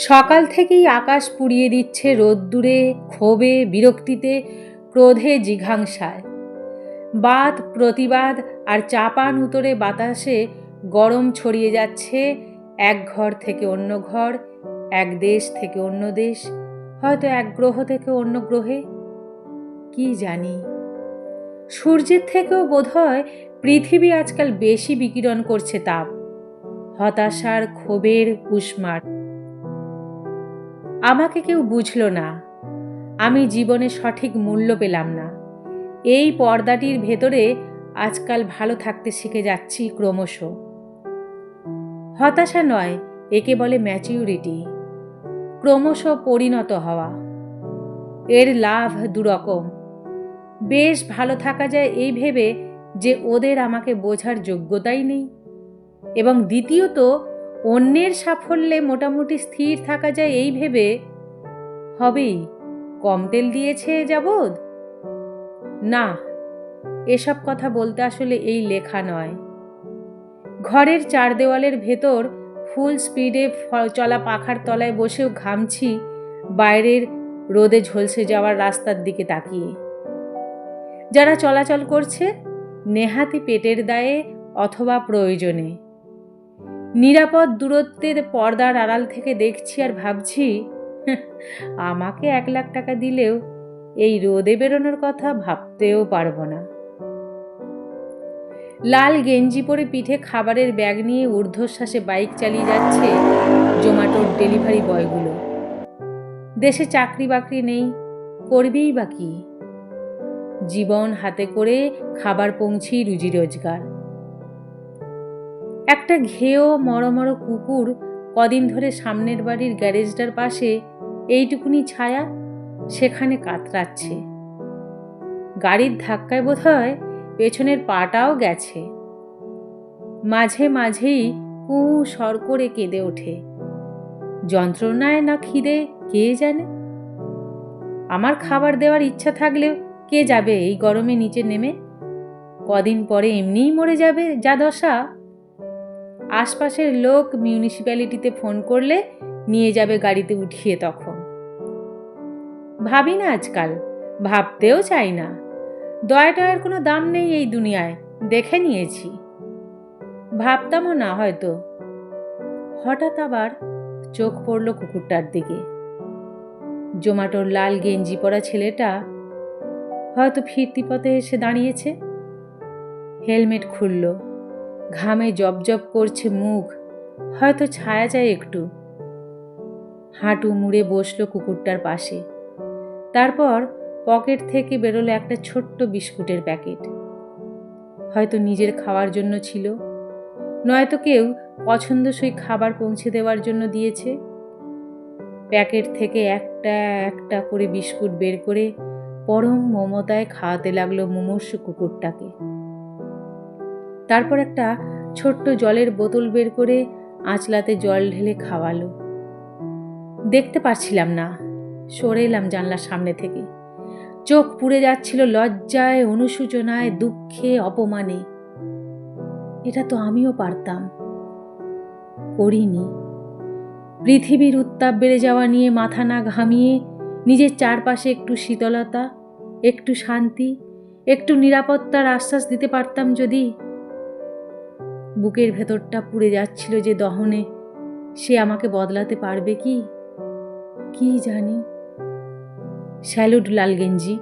সকাল থেকেই আকাশ পুড়িয়ে দিচ্ছে রোদ্দুরে, ক্ষোভে, বিরক্তিতে, ক্রোধে জিঘাংসায়। বাদ প্রতিবাদ আর চাপান উতরে বাতাসে গরম ছড়িয়ে যাচ্ছে এক ঘর থেকে অন্য ঘর, এক দেশ থেকে অন্য দেশ, হয়তো এক গ্রহ থেকে অন্য গ্রহে। কি জানি? সূর্যের থেকেও বোধহয় পৃথিবী আজকাল বেশি বিকিরণ করছে তাপ। হতাশার ক্ষোভের উষ্মার। আমাকে কেউ বুঝল না। আমি জীবনে সঠিক মূল্য পেলাম না। এই পর্দাটির ভেতরে আজকাল ভালো থাকতে শিখে যাচ্ছি ক্রমশ। হতাশা নয়, একে বলে ম্যাচিউরিটি ক্রমশ পরিণত হওয়া। এর লাভ দুরকম। বেশ ভালো থাকা যায় এই ভেবে যে ওদের আমাকে বোঝার যোগ্যতাই নেই। এবং দ্বিতীয়ত অন্যের সাফল্যে মোটামুটি স্থির থাকা যায় এই ভেবে। হবেই, কম তেল দিয়েছে যাবৎ? না, এসব কথা বলতে আসলে এই লেখা নয়। ঘরের চার দেওয়ালের ভেতর ফুল স্পিডে চলা পাখার তলায় বসেও ঘামছি, বাইরের রোদে ঝলসে যাওয়ার রাস্তার দিকে তাকিয়ে। যারা চলাচল করছে, নেহাতি পেটের দায়ে অথবা প্রয়োজনে। নিরাপদ দূরত্বের পর্দার আড়াল থেকে দেখছি আর ভাবছি আমাকে এক লাখ টাকা দিলেও এই রোদে বেরোনোর কথা ভাবতেও পারব না। লাল গেঞ্জি পরে পিঠে খাবারের ব্যাগ নিয়ে ঊর্ধ্বশ্বাসে বাইক চালিয়ে যাচ্ছে জোম্যাটোর ডেলিভারি বয়গুলো। দেশে চাকরি বাকরি নেই, করবেই বা কি? জীবন হাতে করে খাবার পৌঁছি রুজি রোজগার। একটা ঘেয় মরমর কুকুর কদিন ধরে সামনের বাড়ির গ্যারেজটার পাশে এইটুকুনি ছায়া সেখানে কাতরাচ্ছে। গাড়ির ধাক্কায় বোধ হয় পেছনের পাটাও গেছে। মাঝে মাঝেই কু সর করে কেঁদে ওঠে। যন্ত্রণায় না খিদে, কে জানে? আমার খাবার দেওয়ার ইচ্ছা থাকলেও কে যাবে এই গরমে নিচে নেমে? কদিন পরে এমনিই মরে যাবে যা দশা। আশপাশের লোক মিউনিসিপ্যালিটিতে ফোন করলে নিয়ে যাবে গাড়িতে উঠিয়ে তখন। ভাবি না আজকাল, ভাবতেও চাই না। দয়া টয়ার কোনো দাম নেই এই দুনিয়ায়, দেখে নিয়েছি। ভাবতামও না হয়তো। হঠাৎ আবার চোখ পড়ল কুকুরটার দিকে। জোমাটোর লাল গেঞ্জি পরা ছেলেটা হয়তো ফিরতি পথে এসে দাঁড়িয়েছে। হেলমেট খুলল। ঘামে জবজব করছে মুখ। হয়তো ছায়া যায় একটু। হাঁটু মুড়ে বসল কুকুরটার পাশে। তারপর পকেট থেকে বেরোলো একটা ছোট্ট বিস্কুটের প্যাকেট। হয়তো নিজের খাওয়ার জন্য ছিল। নয়তো কেউ পছন্দসই খাবার পৌঁছে দেওয়ার জন্য দিয়েছে। প্যাকেট থেকে একটা একটা করে বিস্কুট বের করে পরম মমতায় খাওয়াতে লাগল মুমূর্ষু কুকুরটাকে। তারপর একটা ছোট্ট জলের বোতল বের করে আঁচলাতে জল ঢেলে খাওয়ালো। দেখতে পারছিলাম না। সরে এলাম জানলার সামনে থেকে। চোখ পুড়ে যাচ্ছিল লজ্জায়, অনুশোচনায়, দুঃখে, অপমানে। এটা তো আমিও পারতাম। করিনি। পৃথিবীর উত্তাপ বেড়ে যাওয়া নিয়ে মাথা না ঘামিয়ে নিজের চারপাশে একটু শীতলতা, একটু শান্তি, একটু নিরাপত্তার আশ্বাস দিতে পারতাম যদি। বুকের ভেতরটা পুড়ে যাচ্ছিল যে দহনে। সে আমাকে বদলাতে পারবে কি? কি জানি? স্যালুড লাল গেঞ্জি।